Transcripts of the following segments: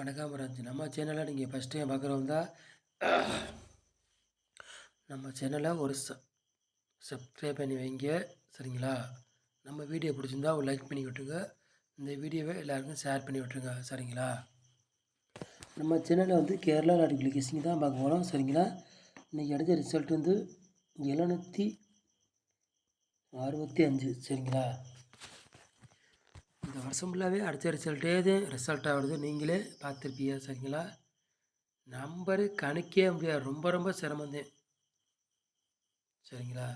வணக்கம் ராஜ். நம்ம சேனலை நீங்கள் ஃபஸ்ட் டைம் பார்க்குறவங்க நம்ம சேனலை ஒரு ச சப்ஸ்கிரைப் பண்ணி வைங்க. சரிங்களா? நம்ம வீடியோ பிடிச்சிருந்தா ஒரு லைக் பண்ணி விட்டுருங்க. இந்த வீடியோவை எல்லாருக்கும் ஷேர் பண்ணி விட்டுருங்க. சரிங்களா? நம்ம சேனலில் வந்து கேரளா நாட்டுக்குள்ள கெஸ்டிங் தான் பார்க்க போகிறோம் சரிங்களா? இன்றைக்கி அடைஞ்ச ரிசல்ட் வந்து எழுநூற்றி அறுபத்தி அஞ்சு. சரிங்களா? இந்த வருஷம் ஃபுல்லாகவே அடுத்த ரிசல்ட்டே தான் ரிசல்ட் ஆகிறது நீங்களே பார்த்துருப்பீங்க சரிங்களா நம்பரு கணிக்கவே முடியாது. ரொம்ப ரொம்ப சிரமந்தேன் சரிங்களா?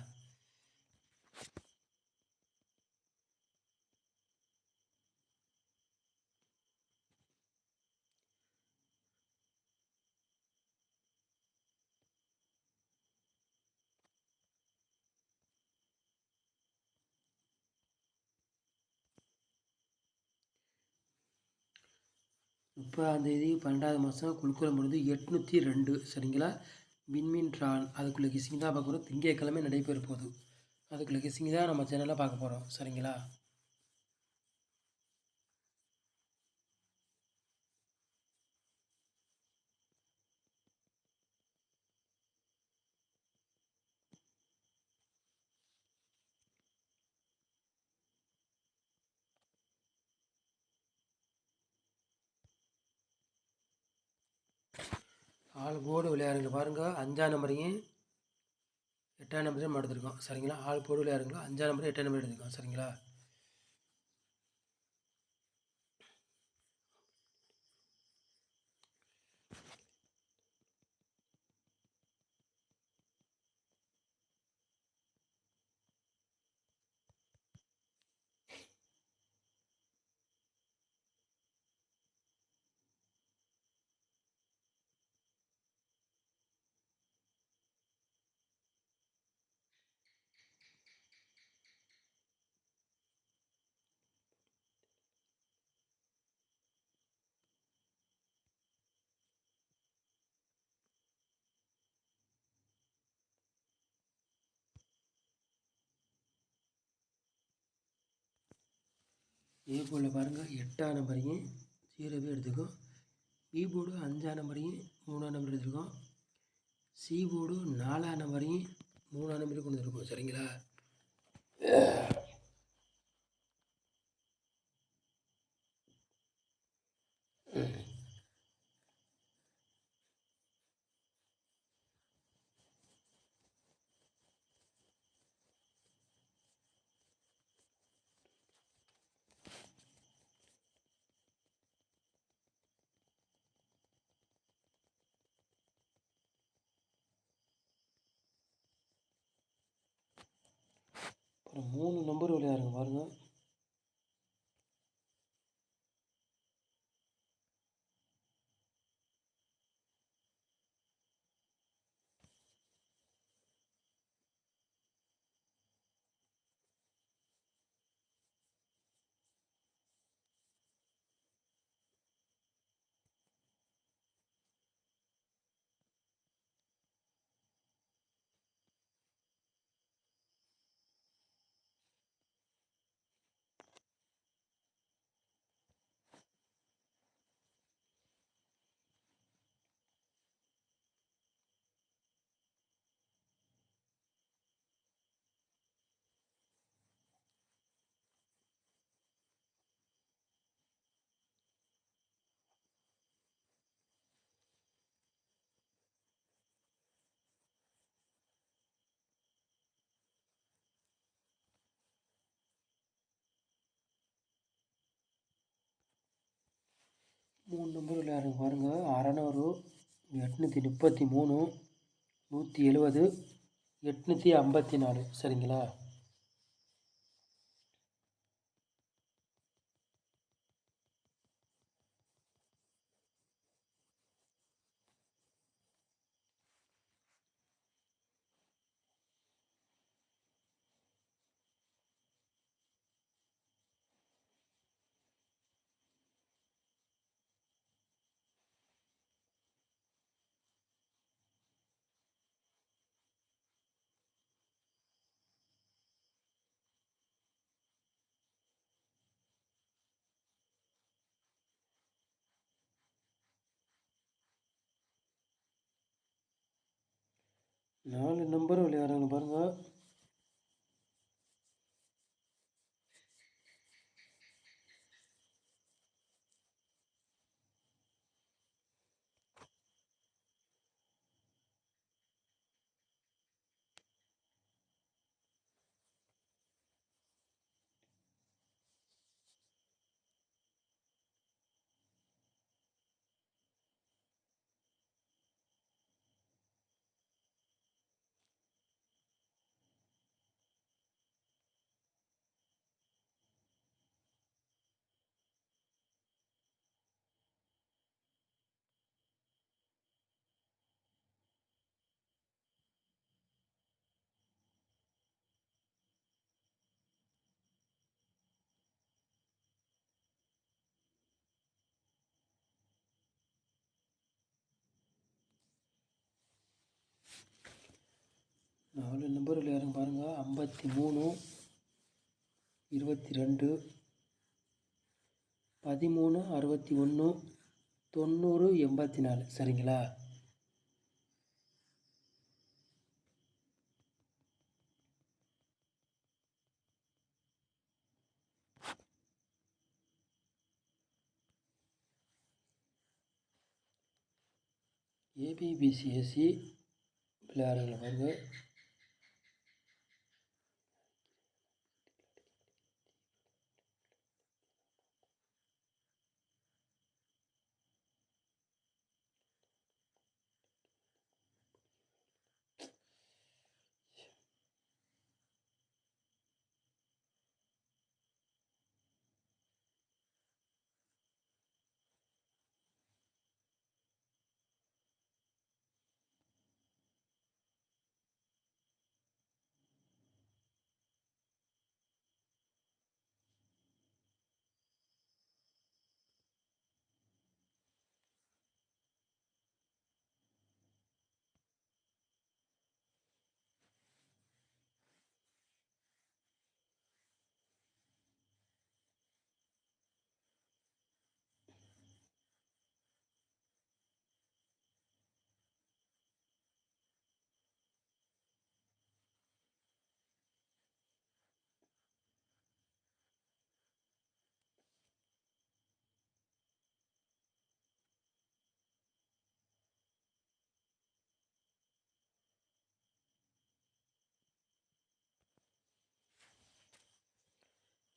முப்பதாந்தேதி பன்னெண்டாவது மாதம் குழுக்குளம் முடிந்து எட்நூற்றி ரெண்டு சரிங்களா? விண்மீன் ட்ரான் அதுக்குள்ளே கிசிங் தான் பார்க்க போகிறோம் திங்கட்கிழமை நடைபெற போகுது. அதுக்குள்ளே கிசிங் தான் நம்ம சேனலில் பார்க்க போகிறோம் சரிங்களா? ஆள் போர்டு விளையாடுங்க பாருங்கள் அஞ்சாம் நம்பரையும் எட்டாம் நம்பரையும் எடுத்துருக்கோம் எடுத்திருக்கோம். சரிங்களா? ஆள் போடு விளையாடுங்க. அஞ்சாம் நம்பர் எட்டாம் நம்பர் எடுத்துருக்கோம். சரிங்களா? ஏ போர்டில் பாருங்கள் எட்டாம் நம்பரையும் ஜீரோவே எடுத்துக்கோம் பி போர்டு அஞ்சாம் நம்பரையும் மூணாம் நம்பர் எடுத்துருக்கோம். சி போர்டு நாலாம் நம்பரையும் மூணாம் நம்பரையும் கொண்டு வந்துருக்கோம் சரிங்களா? அப்புறம் மூணு நம்பர் விளையாடுங்க பாருங்கள் மூணு நம்பர் விளையாடுங்க பாருங்கள் அறநூறு எட்நூற்றி முப்பத்தி மூணு நூற்றி எழுபது எட்நூற்றி ஐம்பத்தி நாலு. சரிங்களா? நாலு நம்பர் விளையாடுறாங்க பாருங்கள் நாலு நம்பர்கள் யாரும் பாருங்கள் ஐம்பத்தி மூணு இருபத்தி ரெண்டு பதிமூணு அறுபத்தி ஒன்று தொண்ணூறு எண்பத்தி நாலு சரிங்களா ஏபிபிசிஎஸ்சி விளையாடுங்க வந்து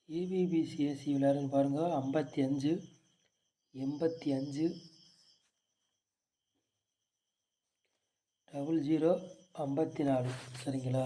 ஏபிபிசிஎஸ்சி விளையாடுன்னு பாருங்கள் ஐம்பத்தி அஞ்சு எண்பத்தி அஞ்சு டபுள் ஜீரோ ஐம்பத்தி நாலு. சரிங்களா?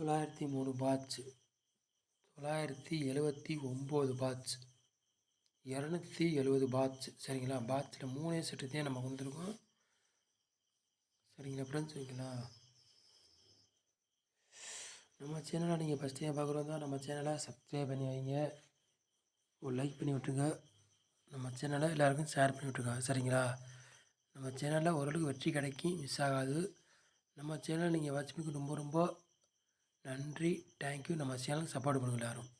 தொள்ளாயிரத்தி மூணு பாட்ச் தொள்ளாயிரத்தி எழுபத்தி ஒம்பது பாட்ச் இரநூத்தி எழுபது பாட்ச் சரிங்களா? பாட்சில் மூணே செட்டு தான் நம்ம வந்திருக்கோம். சரிங்களா ஃப்ரெண்ட்ஸ் ஓகேங்களா நம்ம சேனலை நீங்கள் ஃபஸ்ட் டைம் பார்க்குறோம் தான் நம்ம சேனலை சப்ஸ்கிரைப் பண்ணி வைங்க. ஒரு லைக் பண்ணி விட்டுருங்க. நம்ம சேனலை எல்லாருக்கும் ஷேர் பண்ணி விட்ருங்க சரிங்களா? நம்ம சேனலில் ஓரளவுக்கு வெற்றி கிடைக்கும் மிஸ் ஆகாது. நம்ம சேனலை நீங்கள் வாட்ச் ரொம்ப ரொம்ப நன்றி. தேங்க்யூ நம்ம சேனலுக்கு சப்போர்ட் பண்ணுங்கள் எல்லோரும்.